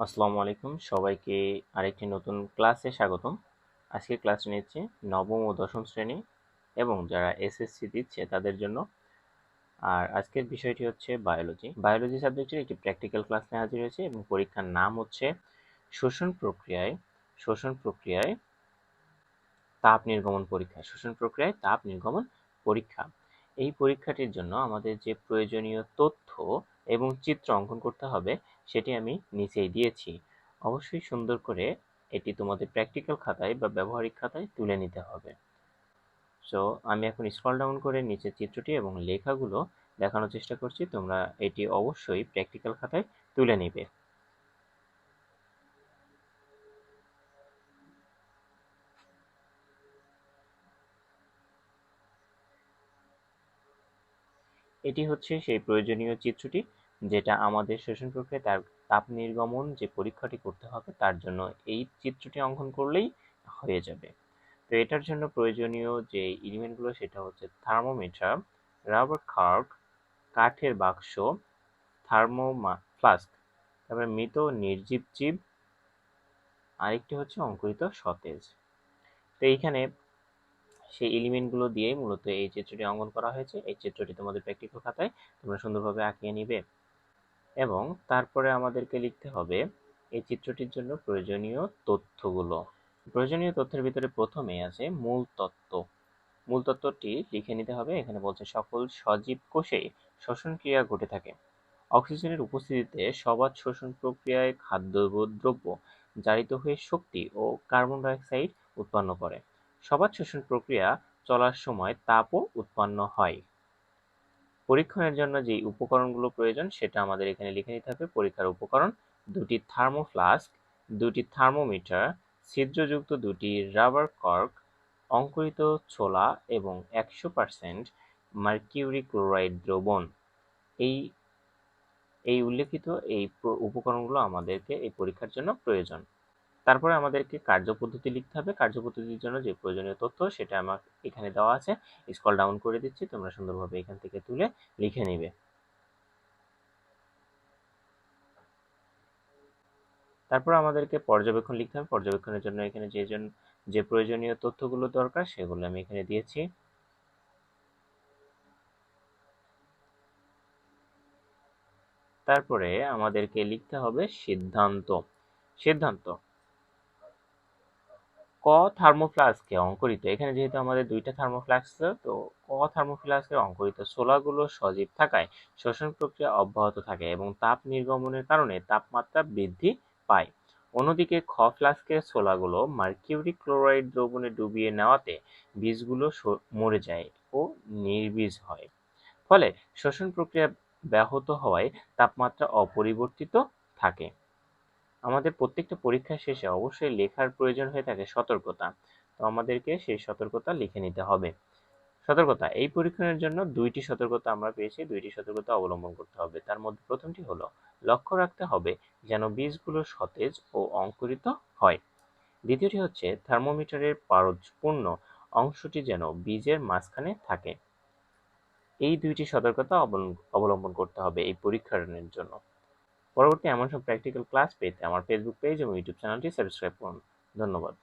আসসালামু আলাইকুম। সবাইকে আরেকটি নতুন ক্লাসে স্বাগতম। আজকে ক্লাস নিচ্ছে নবম ও দশম শ্রেণি এবং যারা এসএসসি দিচ্ছে তাদের জন্য। আর আজকের বিষয়টি হচ্ছে বায়োলজি বায়োলজি সাবজেক্টের একটি প্র্যাকটিক্যাল ক্লাস নিয়ে হাজির হয়েছে এবং পরীক্ষার নাম হচ্ছে শোষণ প্রক্রিয়ায় শোষণ প্রক্রিয়ায় তাপ নির্গমন পরীক্ষা। শোষণ প্রক্রিয়ায় তাপ নির্গমন পরীক্ষা। এই পরীক্ষাটির জন্য আমাদের যে প্রয়োজনীয় তথ্য এবং চিত্র অঙ্কন করতে হবে, সেটি আমি নিচেই দিয়েছি। অবশ্যই সুন্দর করে এটি তোমাদের প্র্যাকটিক্যাল খাতায় বা ব্যবহারিক খাতায় তুলে নিতে হবে। সো আমি এখন স্ক্রল ডাউন করে নিচের চিত্রটি এবং লেখাগুলো দেখানোর চেষ্টা করছি। তোমরা এটি অবশ্যই প্র্যাকটিক্যাল খাতায় তুলে নেবে। এটি হচ্ছে সেই প্রয়োজনীয় চিত্রটি যেটা আমাদের শোষণ প্রক্রিয়ায় তার তাপ নির্গমন যে পরীক্ষাটি করতে হবে তার জন্য এই চিত্রটি অঙ্কন করলেই হয়ে যাবে। তো এটার জন্য প্রয়োজনীয় যে এলিমেন্টগুলো সেটা হচ্ছে থার্মোমিটার রাবার কার্ভ কাঠের বাক্স থার্মো ফ্লাস্ক তারপরে মৃত নির্জীব জীব, আরেকটি হচ্ছে অঙ্কুরিত সতেজ। তো এইখানে সেই এলিমেন্টগুলো দিয়েই মূলত এই চিত্রটি অঙ্কন করা হয়েছে। এই চিত্রটি তোমাদের প্র্যাকটিক্যাল খাতায় তোমরা সুন্দরভাবে আঁকিয়ে নিবে। এবং তারপরে আমাদেরকে লিখতে হবে, এই চিত্রটির জন্য প্রয়োজনীয় তথ্যগুলো। প্রয়োজনীয় তথ্যের ভিতরে প্রথমে আছে মূল তত্ত্ব। মূল তত্ত্বটি লিখে নিতে হবে। এখানে বলছে, সকল সজীব কোষে শ্বসন ক্রিয়া ঘটে থাকে। অক্সিজেনের উপস্থিতিতে সবাদ শোষণ প্রক্রিয়ায় খাদ্য দ্রব্য জারিত হয়ে শক্তি ও কার্বন ডাইঅক্সাইড উৎপন্ন করে। সবাদ শোষণ প্রক্রিয়া চলার সময় তাপও উৎপন্ন হয়। পরীক্ষণের জন্য যে উপকরণগুলো প্রয়োজন সেটা আমাদের এখানে লিখে নিতে হবে। পরীক্ষার উপকরণ, দুটি থার্মোফ্লাস্ক, দুটি থার্মোমিটার, ছিদ্রযুক্ত দুটি রাবার কর্ক, অঙ্কুরিত ছোলা এবং একশো পার্সেন্ট মার্কিউরি ক্লোরাইড দ্রবণ। এই এই উল্লেখিত এই উপকরণগুলো আমাদেরকে এই পরীক্ষার জন্য প্রয়োজন। তারপরে আমাদেরকে কার্যপদ্ধতি লিখতে হবে। কার্যপদ্ধতির জন্য যে প্রয়োজনীয় তথ্য সেটা আমার এখানে দেওয়া আছে। স্কল ডাউন করে দিচ্ছি, তোমরা সুন্দরভাবে এখান থেকে তুলে লিখে নিবে। তারপর আমাদেরকে পর্যবেক্ষণ লিখতে হবে। পর্যবেক্ষণের জন্য এখানে যে যে প্রয়োজনীয় তথ্যগুলো দরকার সেগুলো আমি এখানে দিয়েছি। তারপরে আমাদেরকে লিখতে হবে সিদ্ধান্ত। সিদ্ধান্ত। ক থার্মোফ্লাস্কে অঙ্কুরিত। এখানে যেহেতু আমাদের দুইটা থার্মোফ্লাস্ক তো ক থার্মোফ্লাস্কের অঙ্কুরিত। সোলাগুলো সজীব থাকায় শ্বসন প্রক্রিয়া অব্যাহত থাকে এবং তাপ নির্গমনের কারণে তাপমাত্রা বৃদ্ধি পায়। অন্যদিকে খ ফ্লাস্কের সোলাগুলো মার্কিউরি ক্লোরাইড দ্রবণে ডুবিয়ে নেওয়াতে বীজগুলো মরে যায় ও নির্বীজ হয়। ফলে শ্বসন প্রক্রিয়া ব্যাহত হওয়ায় তাপমাত্রা অপরিবর্তিত থাকে। আমাদের প্রত্যেকটা পরীক্ষা শেষে অবশ্যই লেখার প্রয়োজন হয়ে থাকে সতর্কতা। তো আমাদেরকে সেই সতর্কতা লিখে নিতে হবে। সতর্কতা, এই পরীক্ষণের জন্য দুইটি সতর্কতা আমরা পেয়েছি, দুইটি সতর্কতা অবলম্বন করতে হবে। তার মধ্যে প্রথমটি হলো, লক্ষ্য রাখতে হবে যেন বীজগুলো সতেজ ও অঙ্কুরিত হয়। দ্বিতীয়টি হচ্ছে, থার্মোমিটারের পারদপূর্ণ অংশটি যেন বীজের মাঝখানে থাকে। এই দুইটি সতর্কতা অবলম্বন করতে হবে এই পরীক্ষণের জন্য। পরবর্তী এমন সব প্র্যাকটিক্যাল ক্লাস পেতে আমার ফেসবুক পেজ এবং ইউটিউব চ্যানেলটি সাবস্ক্রাইব করুন। ধন্যবাদ।